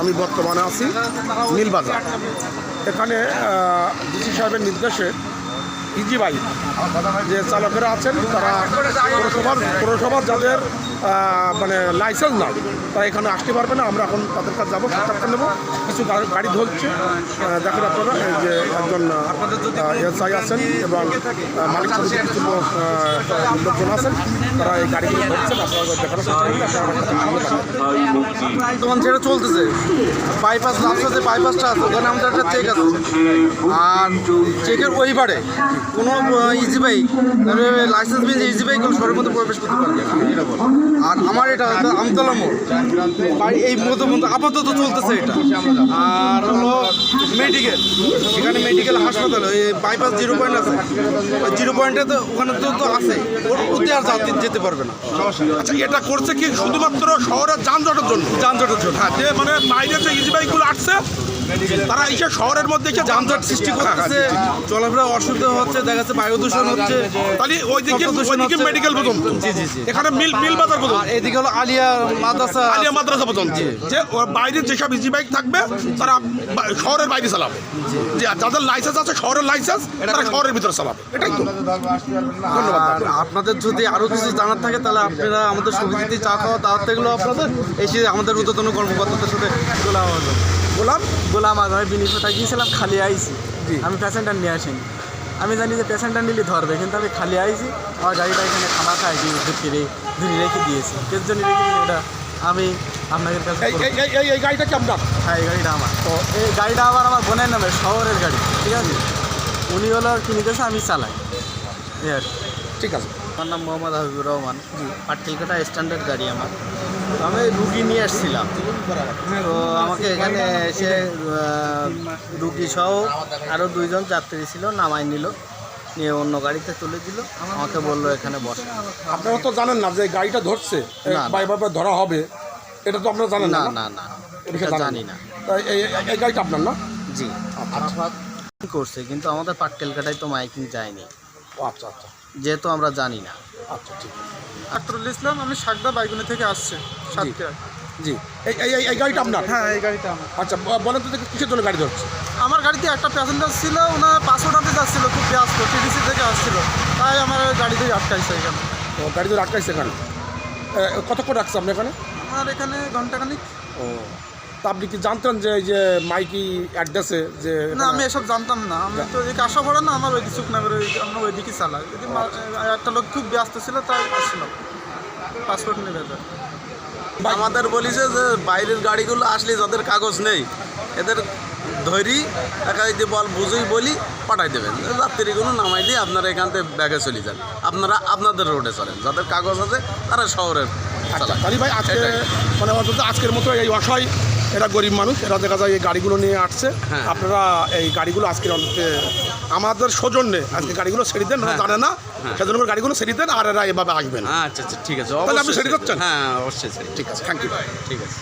আমি বর্তমানে আছি নীলবাজার। এখানে ডিসি সাহেবের নির্দেশে ইজি বাইক যে চালকেরা আছেন, তারা পৌরসভার পৌরসভার যাদের মানে লাইসেন্স নাই, তারা এখানে আসতে পারবে না, আমরা এখন তাদের কাছে যাব, সাক্ষাৎকার নেব। কিছু গাড়ি ধরছে দেখেন আপনারা যে একজন এসআই আছেন এবং মালিক কিছু লোকজন আছেন, তারা এই গাড়িগুলো ধরছেন, আপনারা। বর্তমান সেটা চলতেছে। বাইপাস লাস্ট যে বাইপাসটা আছে, ওখানে আমাদের একটা চেক আছে। আর চেকের ওই পারে কোনো ইজি বাইক লাইসেন্স বিন ইজি বাইক শহরের মধ্যে প্রবেশ করতে পারবে বল। আর আমার এটা আমতলা মোড়। এই মতো মতো আপাতত চলতেছে এটা। আর হলো মেডিকেল এখানে মেডিকেল হাসপাতাল, ওই বাইপাস জিরো পয়েন্ট আছে। জিরো পয়েন্টে তো, ওখানে তো তো আছে। ওর মধ্যে আর যাত্রী যেতে পারবে না। আচ্ছা এটা করছে কি শুধুমাত্র শহরের যানজটের জন্য? যানজটের জন্য। হ্যাঁ যে মানে বাইরে যে ইজি বাইকগুলো আসছে তারা এসে শহরের মধ্যে এসে যানজট সৃষ্টি করতেছে চলাফেরা অসুবিধা হচ্ছে দেখা যাচ্ছে বায়ু দূষণ হচ্ছে তাহলে ওইদিকে ওইদিকে মেডিকেল পর্যন্ত জি, জি, জি। এখানে মিল মিল বাজার পর্যন্ত এদিকে হলো আলিয়া মাদ্রাসা। আলিয়া মাদ্রাসা পর্যন্ত যে বাইরে যেসব ইজি বাইক থাকবে তারা শহরের বাইরে চালাবে। যে যাদের লাইসেন্স আছে শহরের লাইসেন্স তারা শহরের ভিতরে চালাবে। এটাই তো। ধন্যবাদ। আপনাদের যদি আরও কিছু জানার থাকে তাহলে আপনারা আমাদের সমিতিতে চা খাওয়া দাওয়াত এগুলো আপনাদের এসে আমাদের ঊর্ধ্বতন কর্মকর্তাদের সাথে তোলা হবে গোলাম? গোলাম আজ আমি বিনি কোথায় গিয়েছিলাম খালি আইছি। আমি প্যাসেঞ্জার নিয়ে আসিনি। আমি জানি যে প্যাসেঞ্জার নিলে ধরবে কিন্তু আমি খালি আইছি আমার গাড়িটা এখানে খামা খাই ধরে ধরে রেখে দিয়েছি। কের জন্য রেখে দিয়েছি এটা আমি আপনাদের কাছে এই গাড়িটা কি আপনার? হ্যাঁ এই গাড়িটা আমার। তো এই গাড়িটা আবার আমার বোনের নামে শহরের গাড়ি ঠিক আছে? উনি হলো কিনে দিয়েছে আমি চালাই। ঠিক আছে। আমার নাম মোহাম্মদ হাবিবুর রহমান। জি। পাটকেলকাটা স্ট্যান্ডার্ড গাড়ি আমার। আমি রুগী নিয়ে এসেছিলাম তো আমাকে এখানে এসে রুগী সহ আরও দুইজন যাত্রী ছিল নামাই নিল নিয়ে অন্য গাড়িতে তুলে দিল। আমাকে বলল এখানে বসে। আপনারা তো জানেন না যে গাড়িটা ধরছে। বাইবার ধরা হবে এটা তো আপনারা জানেন না না না? জানি না। এই গাড়িটা আপনার না? জি করছে কিন্তু আমাদের পাটকেলকাটায় তো মাইকিং যায়নি। আচ্ছা আচ্ছা। যেহেতু আমরা জানি না। আচ্ছা ঠিক আক্তরুল ইসলাম আমি সাকদা বাইগুনি থেকে আসছি সাতক্ষীরা। জি। এই এই এই- গাড়িটা আপনার? হ্যাঁ এই গাড়িটা আমার। আচ্ছা বলেন তো কিসের জন্য গাড়ি ধরছে? আমার গাড়িতে একটা প্যাসেঞ্জার ছিল ওনার পাসপোর্ট আনতে যাচ্ছিল খুব ব্যস্ত টিডিসি থেকে আসছিল। তাই আমার গাড়িতে আটকাইছে এখানে। ও গাড়ি ধরে আটকাইছে এখানে। কতক্ষণ রাখছে আপনার এখানে? আমার এখানে ঘন্টাখানিক। ও তা আপনি কি জানতেন যে এই যে মাইকি অ্যাড্রেসে যে না আমি এসব জানতাম না। আমি তো এদিকে আসা পড়ে না আমার ওইদিকে সুখনগরে আমরা ওইদিকে চালাই যদি মা- একটা লোক খুব ব্যস্ত ছিল তাই আসছিলাম পাসপোর্ট নেবে যায় আমাদের বলিছে যে বাইরের গাড়িগুলো আসলে যাদের কাগজ নেই এদের ধরি একাই দিয়ে বল বুঝেই বলি পাঠাই দেবেন। যাত্রীগুলো নামাই দিয়ে আপনারা এখান থেকে ব্যাগে চলে যান। আপনারা আপনাদের রোডে চলেন। যাদের কাগজ আছে তারা শহরের আচ্ছা। ভাই আজকে মানে অন্তত আজকের মতো এই অসহায় এরা গরিব মানুষ এরা দেখা যায় এই গাড়িগুলো নিয়ে আসছে হ্যাঁ। আপনারা এই গাড়িগুলো আজকের অন্তত আমাদের সৌজন্যে আজকে গাড়িগুলো ছেড়ে দেন হ্যাঁ। জানে না হ্যাঁ। সেজন্য গাড়িগুলো ছেড়ে দেন আর এরা এভাবে আসবেন আচ্ছা আচ্ছা ঠিক আছে তাহলে আপনি সেটা করছেন? হ্যাঁ অবশ্যই ঠিক আছে থ্যাংক ইউ ঠিক আছে